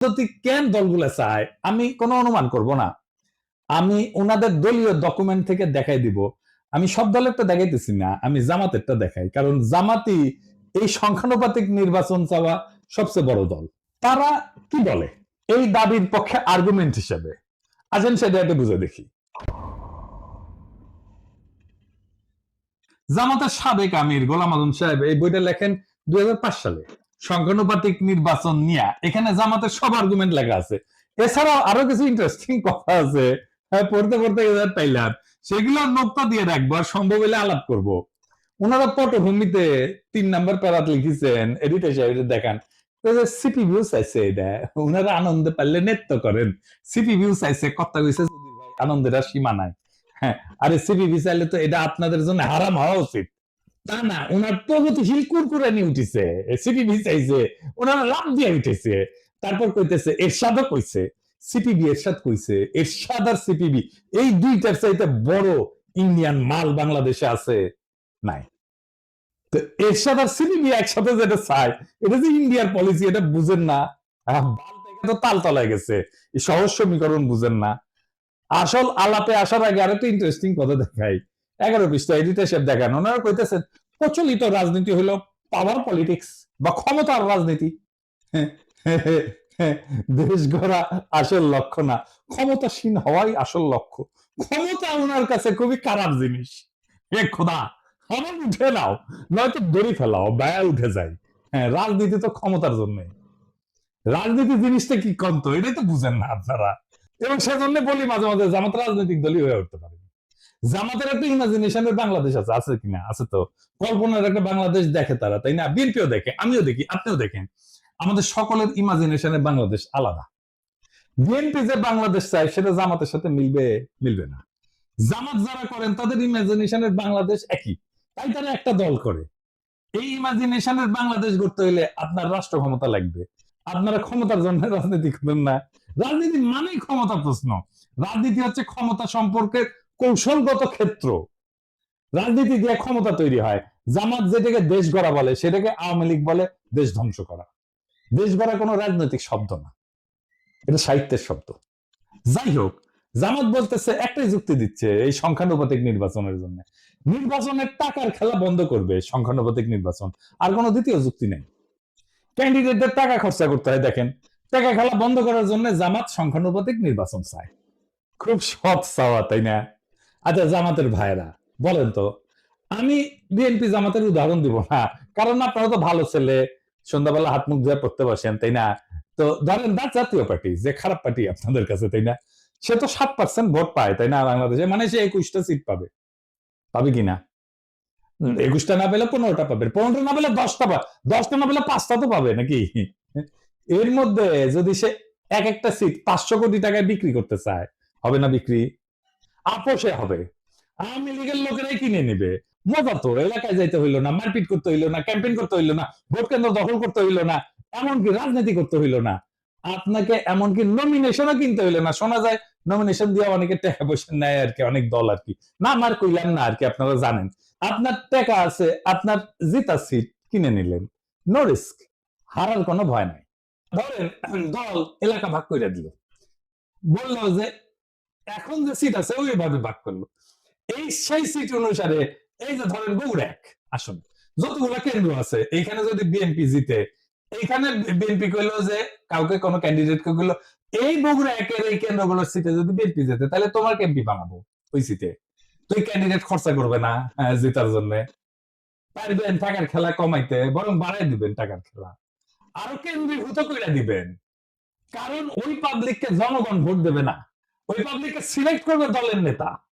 পদ্ধতি কেন দলগুলো চায়? আমি কোনো অনুমান করব না। আমি ওনাদের দলীয় ডকুমেন্ট থেকে দেখাই দিব। আমি সব দলেরটা দেখাইতেছি না, আমি জামাতেরটা দেখাই। কারণ জামাতি এই সংখ্যানুপাতিক নির্বাচন চাওয়া সবচেয়ে বড় দল। তারা কি বলে? এই দাবির পক্ষে আর্গুমেন্ট হিসেবে। আসেন সেটা একটু বুঝে দেখি। জামাতের সাবেক আমির গোলাম আজম সাহেব এই বইটা লেখেন দুই হাজার পাঁচ সালে। সংখ্যানুপাতিক নির্বাচন নিয়ে এখানে জামাতের সব আর্গুমেন্ট লেখা আছে। এছাড়াও আরও কিছু ইন্টারেস্টিং কথা আছে। হ্যাঁ, পড়তে পড়তে পাইলাম। সেগুলো নোক্তা দিয়ে রাখব আর সম্ভব হলে আলাপ করব। ওনারা পটভূমিতে তিন নাম্বার প্যারাত লিখেছেন এডিটর সাহেব এটা দেখান। সিপি চাইছে এটা ওনারা আনন্দে পারলে নৃত্য করেন। সিপি চাইছে কথা কইছে আনন্দের সীমা নাই। হ্যাঁ আরে সিপি চাইলে তো এটা আপনাদের জন্য হারাম হওয়া উচিত। তা না, ওনার প্রগতিশীল কুরকুরানি উঠিছে সিপিবি চাইছে ওনারা লাভ দিয়ে উঠেছে। তারপর কইতেছে, এরশাদও কইছে, সিপিবি এরশাদ কইছে, এরশাদ আর সিপিবি, এই দুইটার চাইতে বড় ইন্ডিয়ান মাল বাংলাদেশে আছে নাই। তো এরশাদ আর সিপিবি একসাথে যেটা চায়, এটা যে ইন্ডিয়ার পলিসি এটা বুঝেন না। তো তাল তলায় গেছে সহজ সমীকরণ বুঝেন না। আসল আলাপে আসার আগে আরেকটা ইন্টারেস্টিং কথা দেখাই। এগারো পৃষ্ঠা এডিটর সাহেব দেখান। ওনারা কইতেছেন প্রচলিত রাজনীতি হলো পাওয়ার পলিটিক্স বা ক্ষমতার রাজনীতি। দেশ গড়া আসল লক্ষ্য না, ক্ষমতাসীন হওয়াই আসল লক্ষ্য। ক্ষমতা ওনার কাছে খুবই খারাপ জিনিস। এ খোদা, আমার উঠে নাও, নয়তো দড়ি ফেলাও ব্যয় উঠে যায় হ্যাঁ রাজনীতি তো ক্ষমতার জন্য। রাজনীতি জিনিসটা কি কন্ত? এটাই তো বুঝেন না আপনারা। এবং সেজন্য বলি মাঝে মাঝে জামাত রাজনৈতিক দলই হয়ে উঠতে পারে। জামাতের একটা ইমাজিনেশনের বাংলাদেশ আছে আছে কিনা? আছে তো। কল্পনার একটা বাংলাদেশ দেখে তারা, তাই না? বিএনপিও দেখে, আমিও দেখি, আপনিও দেখেন। আমাদের সকলের ইমাজিনেশনের বাংলাদেশ আলাদা। বিএনপি যে বাংলাদেশ চায়, সেটা জামাতের সাথে মিলবে মিলবে না। জামাত যারা করেন, তাদের ইমাজিনেশনের বাংলাদেশ একই। তাই তারা একটা দল করে। এই ইমাজিনেশনের বাংলাদেশ গড়তে হইলে আপনার রাষ্ট্র ক্ষমতা লাগবে। আপনারা ক্ষমতার জন্য রাজনীতি করেন না। রাজনীতি মানেই ক্ষমতা প্রশ্ন। রাজনীতি হচ্ছে ক্ষমতা সম্পর্কে কৌশলগত ক্ষেত্র। রাজনীতি দিয়ে ক্ষমতা তৈরি হয়। জামাত যেটাকে দেশ গড়া বলে, সেটাকে আওয়ামী লীগ বলে দেশ ধ্বংস করা। দেশ গড়া কোনো রাজনৈতিক শব্দ না। এটা সাহিত্যের শব্দ। যাই হোক, জামাত বলতেছে একটাই যুক্তি দিচ্ছে এই সংখ্যানুপাতিক নির্বাচনের জন্য। নির্বাচনের টাকার খেলা বন্ধ করবে সংখ্যানুপাতিক নির্বাচন। আর কোনো দ্বিতীয় যুক্তি নেই। ক্যান্ডিডেটদের টাকা খরচা করতে হয়, দেখেন। টাকা খেলা বন্ধ করার জন্য জামাত সংখ্যানুপাতিক নির্বাচন চায়। খুব সৎ চাওয়া, তাই না? আচ্ছা জামাতের ভাইরা বলেন তো, আমি বিএনপি জামাতের উদাহরণ দিব না, কারণ আপনারা তো ভালো ছেলে, সন্ধ্যাবেলা হাত মুখ ধুয়ে পড়তে বসেন, তাই না? তো ধরেন দা জাতীয় পার্টি, যে খারাপ পার্টি আপনাদের কাছে, তাই না? সে তো সাত পার্সেন্ট ভোট পায়, তাই না, বাংলাদেশে? মানে সে একুশটা সিট পাবে। পাবে কিনা একুশটা না পেলে পনেরোটা পাবে, পনেরোটা না পেলে দশটা পাবে দশটা না পেলে পাঁচটা তো পাবে নাকি? এর মধ্যে যদি সে এক একটা সিট পাঁচশো কোটি টাকায় বিক্রি করতে চায়, হবে না বিক্রি? আপোষে হবে। আওয়ামী লীগের লোকেরাই কিনে নেবে। মজা তো, এলাকায় যাইতে হইল না, মারপিট করতে হইল না ক্যাম্পেইন করতে হইল না ভোট কেন্দ্র দখল করতে হইল না, এমনকি রাজনীতি করতে হইল না। আপনাকে এমনকি নমিনেশনও কিনতে হইল না। শোনা যায় নমিনেশন দিয়ে অনেকে টাকা পয়সা নেয় আর কি, অনেক দল আর কি। না আমার কইলাম না আর কি, আপনারা জানেন। আপনার টাকা আছে, আপনার জিতা সিট কিনে নিলেন। নো রিস্ক হারার কোনো ভয় নাই। ধরেন, দল এলাকা ভাগ করে দিল। বলল যে এখন যে সিট আছে ওইভাবে ভাগ করল। এই সেই সিট অনুসারে এই যে ধরেন বগুড়া এক আসুন। যতগুলো কেন্দ্র আছে এইখানে যদি বিএনপি জিতে এইখানে বিএনপি কইলো যে কাউকে কোনো ক্যান্ডিডেট কে কইলো এই বগুড়া একের এই কেন্দ্রগুলোর সিটে যদি বিএনপি যেতে তাহলে তোমার এমপি বানাবো ওই সিটে তুই ক্যান্ডিডেট খরচা করবে না হ্যাঁ, জেতার জন্য। পারবেন টাকার খেলা কমাইতে বরং বাড়াই দিবেন টাকার খেলা। আরও কেন্দ্রীভূত করে দিবেন। কারণ ওই পাবলিককে জনগণ ভোট দেবে না। ওই পাবলিককে সিলেক্ট করবে দলের নেতা।